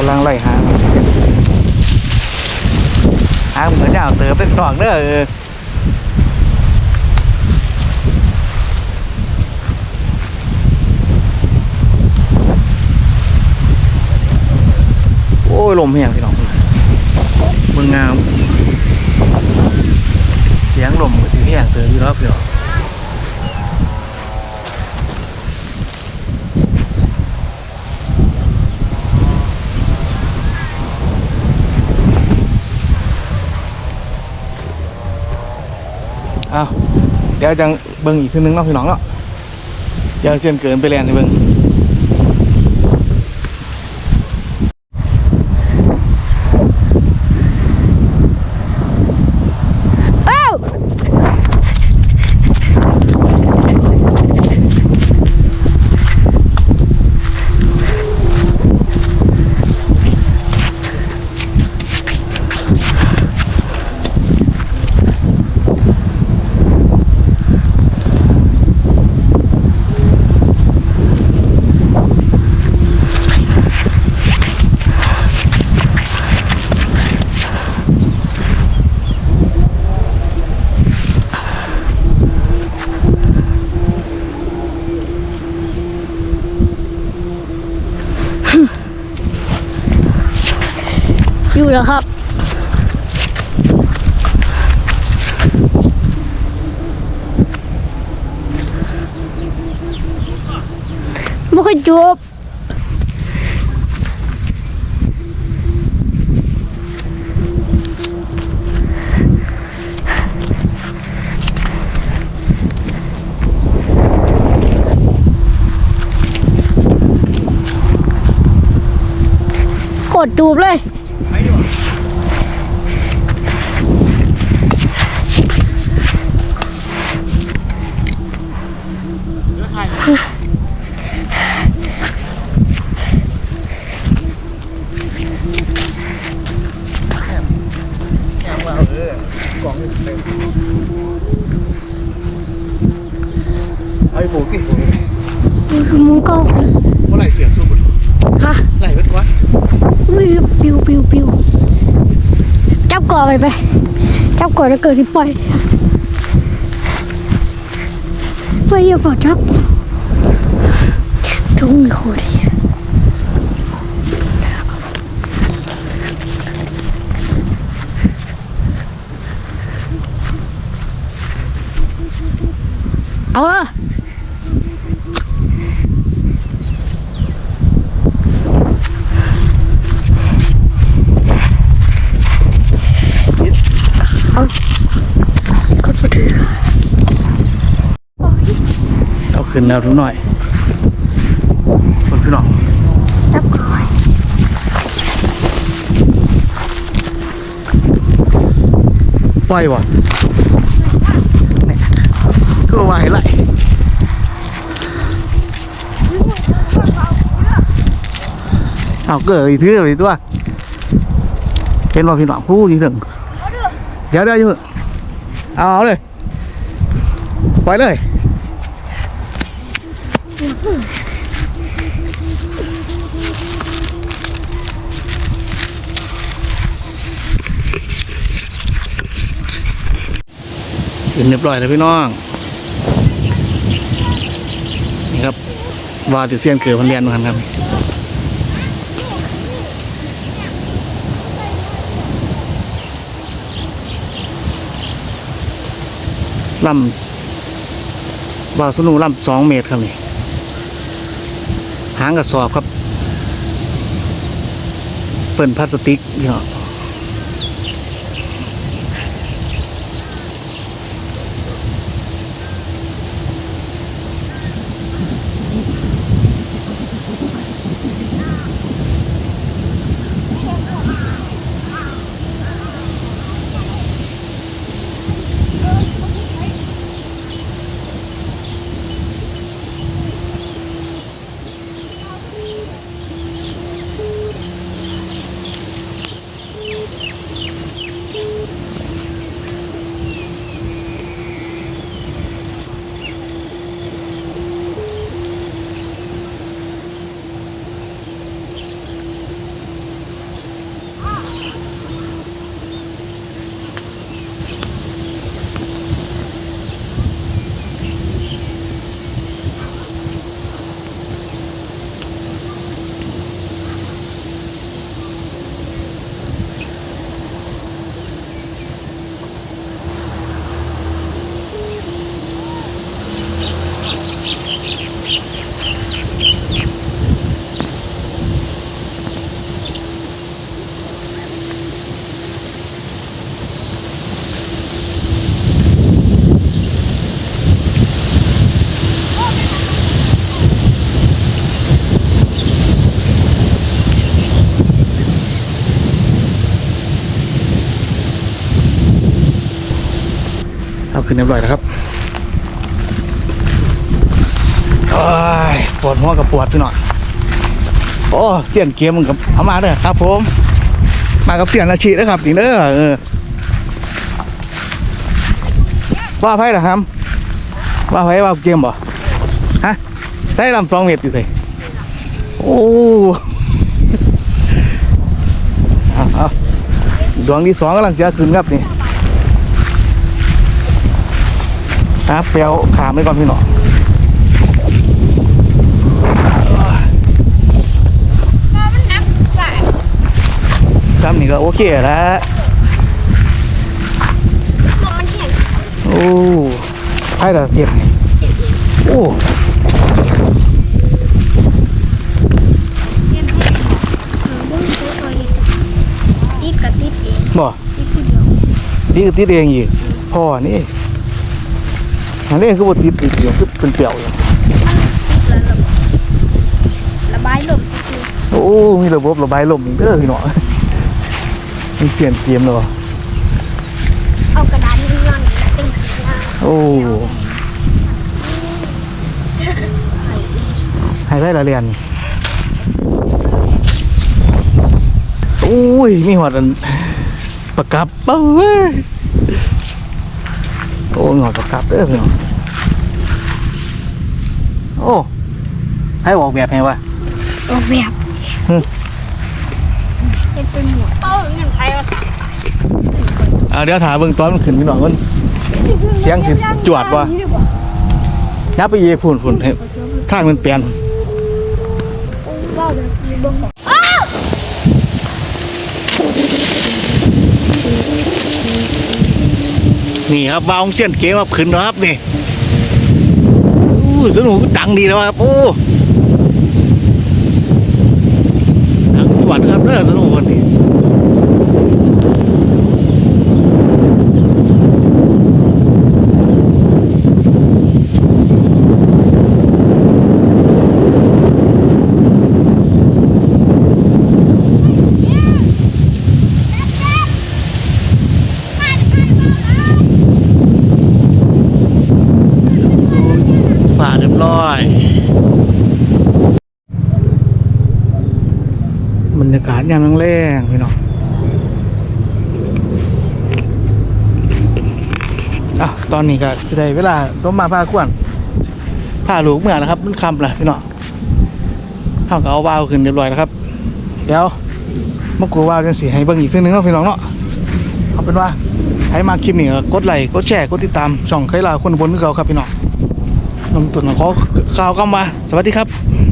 กำลังไล่หาหาเหมือนจะเอาเต๋อเป็นกล่องเด้อโอ้ยลมแห้งพี่น้องมึงงามเสียงลมก็สิแห้งเต๋ออยู่รอบพี่น้อง อ้าวเดี๋ยวจังเบิ่งอีกทีนึงเนาะพี่น้องเนาะยังเชิญเกินไปแลนให้เบิ่ง อยู่แล้วครับ ไม่ค่อยจบโคตรจูบเลย ปิวปิวปิวจับก่อไปไปจับก่อแล้วเกิดสิปล่อยไปอย่าฝากจับทุ่งโคตรเอาอะก็พอดี เอา ขึ้นแล้วทุกหน่อยคนพี่น้องจับก่อนปล่อยวะเนี่ยก็ว่าให้ไหลเอาเกิดอีกทีเลยตัวเห็นว่าพี่น้องผู้ยี่ถึงเดี๋ยวเดี๋ยวอยังเอาเอาเลยปล่อยเลย ขึ้นเรียบร้อยแล้วพี่น้อง นี่ครับ วาติเซียนเกิดพันเรียนมาครับลำวาสนุลำสองเมตรครับนี่ หางกระสอบครับ เปิ่นพลาสติกเนาะ เรียบร้อยแล้วครับโอ้ยปวดหัวกับปวดพี่หน่อยโอ้เสียนเกมมึงกับเอามาเด้อครับผม มากับเสียนอาชีนะครับนี่เด้อเออว่าไพ่เหรอครับว่าไพ่ว่าเกมบ่ฮะใส่ลำสองเมตรอยู่สิโอ้เอาเอาดวงที่สองกำลังจะขึ้นครับนี่ ครับเปียวขามไปก่อนพี่หน่อยครับนี่ก็โอเคแล้วโอ้ให้เราเก็บให้โอ้เย็นให้เออบุ้งใช้คอยติดกับติดเองบ่ติดผู้เดียวติดก็ติดเองอีกพ่อนี่ อันนี้คือว่าติดอีกเดียวคือเป็นเปลี่ยวอยู่แล้วระระบายลมคือโอ้มีระบบระบายลมอีกเด้อพี่น้องมีเสียงเกมเลยว่ะเอากระดานนี่ย้อนแล้วเป็นขีดหน้าโอ้ให้ได้ละเรียนโอ้ยมีหัวอันประกับเบ้าเว้ย โอ้หงอดประกับเด้อพี่น้องโอ้ให้ออกแบบให้วะออกแบบอืมเป็นเป็นหมวดเต้าอย่างไรวะเอาเดี๋ยวถามเบิ่งตอนมันขึ้นพี่น้องมันเสียงสิจวดวะนับไปเยพุ่นพุ่นให้ทางมันเปลี่ยน นี่ครับบาองเชียนเกมาขึ้นแล้วครับนี่อู้สนุกดังดีแล้วครับโอ้ดังจวดครับเด้อสนุกคนนี้ฝ่าเรียบร้อยบรรยากาศยามแรงๆพี่น้องอะตอนนี้ก็จะได้เวลาสมมาพาควรพาหลูกเมื่อนะครับ มันคำละพี่น้องเขาก็เอาวาวขึ้นเรียบร้อยแล้วครับ เดี๋ยวมากรูวาวจังสีให้เบิ่งอีกทีหนึงเนาะพี่น้องเนาะเอาเป็นว่าให้มาคลิปนี้กดไลค์กดแชร์กดติดตามช่องเคยลาคนบนคือเก่าครับพี่น้องนมตุ่นขอข่าวกำมา สวัสดีครับ